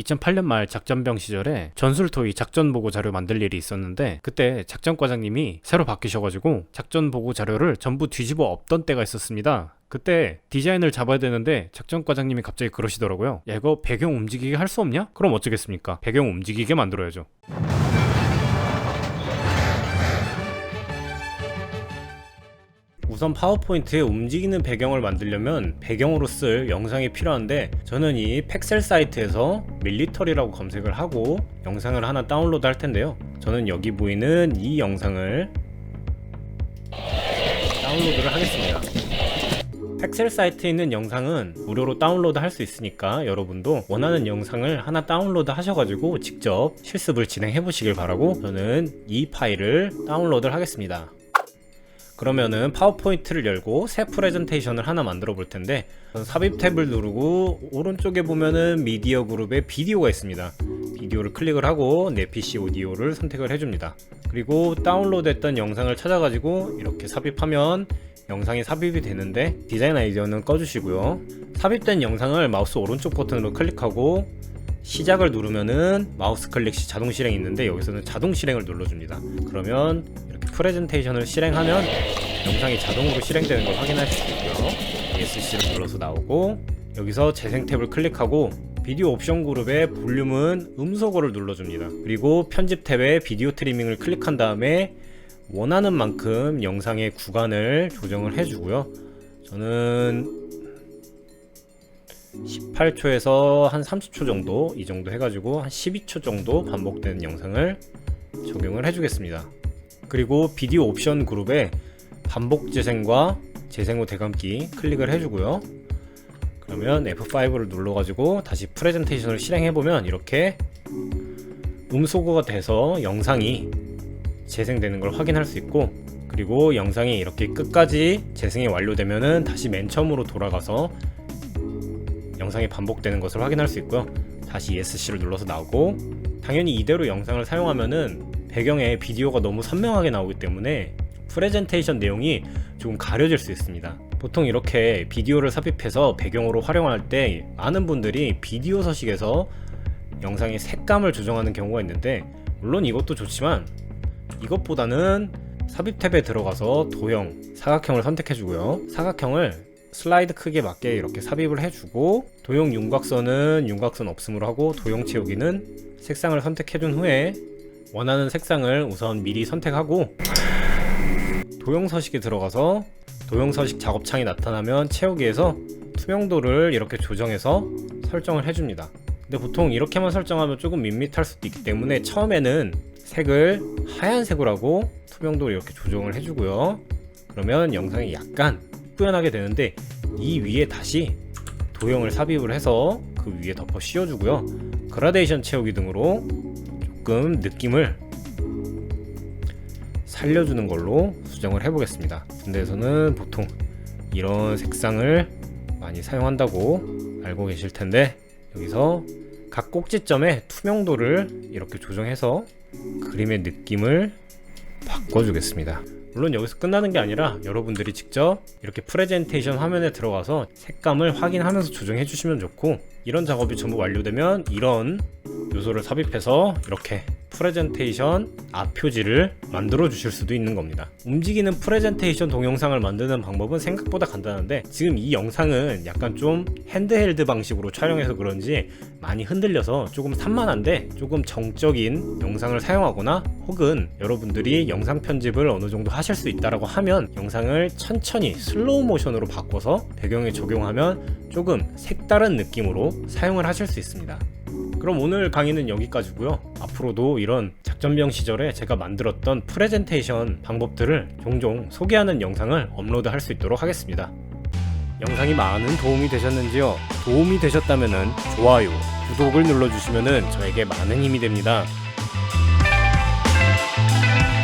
2008년 말 작전병 시절에 전술토의 작전 보고 자료 만들 일이 있었는데 그때 작전 과장님이 새로 바뀌셔가지고 작전 보고 자료를 전부 뒤집어 엎던 때가 있었습니다. 그때 디자인을 잡아야 되는데 작전 과장님이 갑자기 그러시더라고요. 야 이거 배경 움직이게 할 수 없냐? 그럼 어쩌겠습니까? 배경 움직이게 만들어야죠. 우선 파워포인트에 움직이는 배경을 만들려면 배경으로 쓸 영상이 필요한데 저는 이 팩셀 사이트에서 밀리터리라고 검색을 하고 영상을 하나 다운로드 할 텐데요. 저는 여기 보이는 이 영상을 다운로드를 하겠습니다. 팩셀 사이트에 있는 영상은 무료로 다운로드 할 수 있으니까 여러분도 원하는 영상을 하나 다운로드 하셔가지고 직접 실습을 진행해 보시길 바라고 저는 이 파일을 다운로드를 하겠습니다. 그러면은 파워포인트를 열고 새 프레젠테이션을 하나 만들어 볼 텐데 삽입 탭을 누르고 오른쪽에 보면은 미디어 그룹에 비디오가 있습니다. 비디오를 클릭을 하고 내 PC 오디오를 선택을 해줍니다. 그리고 다운로드 했던 영상을 찾아가지고 이렇게 삽입하면 영상이 삽입이 되는데 디자인 아이디어는 꺼주시고요. 삽입된 영상을 마우스 오른쪽 버튼으로 클릭하고 시작을 누르면은 마우스 클릭 시 자동 실행이 있는데 여기서는 자동 실행을 눌러줍니다. 그러면 이렇게 프레젠테이션을 실행하면 영상이 자동으로 실행되는 걸 확인할 수 있고요. ESC를 눌러서 나오고 여기서 재생 탭을 클릭하고 비디오 옵션 그룹의 볼륨은 음소거를 눌러줍니다. 그리고 편집 탭에 비디오 트리밍을 클릭한 다음에 원하는 만큼 영상의 구간을 조정을 해주고요. 저는 18초에서 한 30초 정도 이 정도 해가지고 한 12초 정도 반복되는 영상을 적용을 해주겠습니다. 그리고 비디오 옵션 그룹에 반복 재생과 재생 후 대감기 클릭을 해주고요. 그러면 F5를 눌러가지고 다시 프레젠테이션을 실행해보면 이렇게 음소거가 돼서 영상이 재생되는 걸 확인할 수 있고 그리고 영상이 이렇게 끝까지 재생이 완료되면은 다시 맨 처음으로 돌아가서 영상이 반복되는 것을 확인할 수 있고요. 다시 ESC를 눌러서 나오고 당연히 이대로 영상을 사용하면은 배경에 비디오가 너무 선명하게 나오기 때문에 프레젠테이션 내용이 조금 가려질 수 있습니다. 보통 이렇게 비디오를 삽입해서 배경으로 활용할 때 많은 분들이 비디오 서식에서 영상의 색감을 조정하는 경우가 있는데 물론 이것도 좋지만 이것보다는 삽입 탭에 들어가서 도형, 사각형을 선택해 주고요. 사각형을 슬라이드 크기에 맞게 이렇게 삽입을 해주고 도형 윤곽선은 윤곽선 없음으로 하고 도형 채우기는 색상을 선택해 준 후에 원하는 색상을 우선 미리 선택하고 도형 서식에 들어가서 도형 서식 작업창이 나타나면 채우기에서 투명도를 이렇게 조정해서 설정을 해줍니다. 근데 보통 이렇게만 설정하면 조금 밋밋할 수도 있기 때문에 처음에는 색을 하얀색으로 하고 투명도를 이렇게 조정을 해주고요. 그러면 영상이 약간 뿌연하게 되는데 이 위에 다시 도형을 삽입을 해서 그 위에 덮어 씌워주고요. 그라데이션 채우기 등으로 조금 느낌을 살려주는 걸로 수정을 해보겠습니다. 군대에서는 보통 이런 색상을 많이 사용한다고 알고 계실 텐데 여기서 각 꼭지점의 투명도를 이렇게 조정해서 그림의 느낌을 바꿔주겠습니다. 물론 여기서 끝나는 게 아니라 여러분들이 직접 이렇게 프레젠테이션 화면에 들어가서 색감을 확인하면서 조정해 주시면 좋고 이런 작업이 전부 완료되면 이런 요소를 삽입해서 이렇게 프레젠테이션 앞 표지를 만들어 주실 수도 있는 겁니다. 움직이는 프레젠테이션 동영상을 만드는 방법은 생각보다 간단한데 지금 이 영상은 약간 좀 핸드헬드 방식으로 촬영해서 그런지 많이 흔들려서 조금 산만한데 조금 정적인 영상을 사용하거나 혹은 여러분들이 영상 편집을 어느 정도 하실 수 있다라고 하면 영상을 천천히 슬로우 모션으로 바꿔서 배경에 적용하면 조금 색다른 느낌으로 사용을 하실 수 있습니다. 그럼 오늘 강의는 여기까지고요. 앞으로도 이런 작전병 시절에 제가 만들었던 프레젠테이션 방법들을 종종 소개하는 영상을 업로드할 수 있도록 하겠습니다. 영상이 많은 도움이 되셨는지요? 도움이 되셨다면 좋아요, 구독을 눌러주시면 저에게 많은 힘이 됩니다.